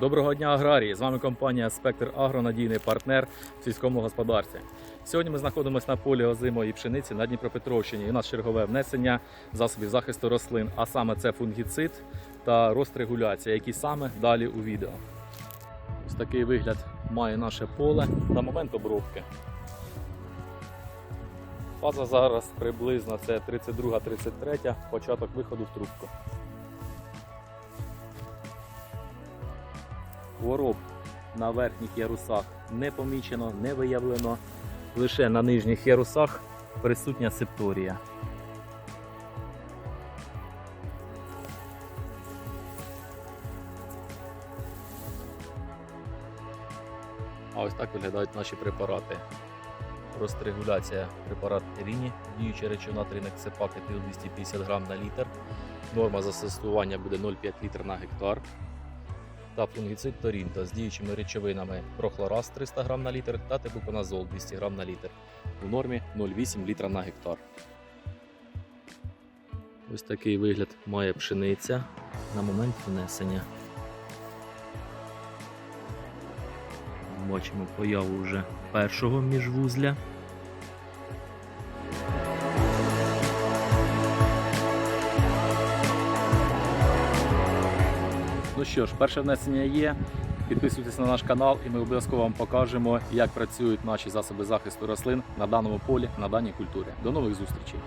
Доброго дня, аграрії! З вами компанія Спектр Агро, надійний партнер в сільському господарстві. Сьогодні ми знаходимося на полі озимої пшениці на Дніпропетровщині. І у нас чергове внесення засобів захисту рослин, а саме це фунгіцид та рострегуляція, які саме далі у відео. Ось такий вигляд має наше поле на момент обробки. Фаза зараз приблизно це 32-33, початок виходу в трубку. Хвороб на верхніх ярусах не помічено, не виявлено. Лише на нижніх ярусах присутня септорія. А ось так виглядають наші препарати. Рострегуляція препарат Ріні, діюча речовина тринексепак етил 250 грам на літр. Норма застосування буде 0,5 літр на гектар та фунгіцид Торінто з діючими речовинами прохлораз 300 грам на літр та тибуконазол 200 грам на літр у нормі 0,8 літра на гектар. Ось такий вигляд має пшениця на момент внесення. Бачимо появу вже першого міжвузля. Ну що ж, перше внесення є. Підписуйтесь на наш канал, і ми обов'язково вам покажемо, як працюють наші засоби захисту рослин на даному полі, на даній культурі. До нових зустрічей!